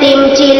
tìm chín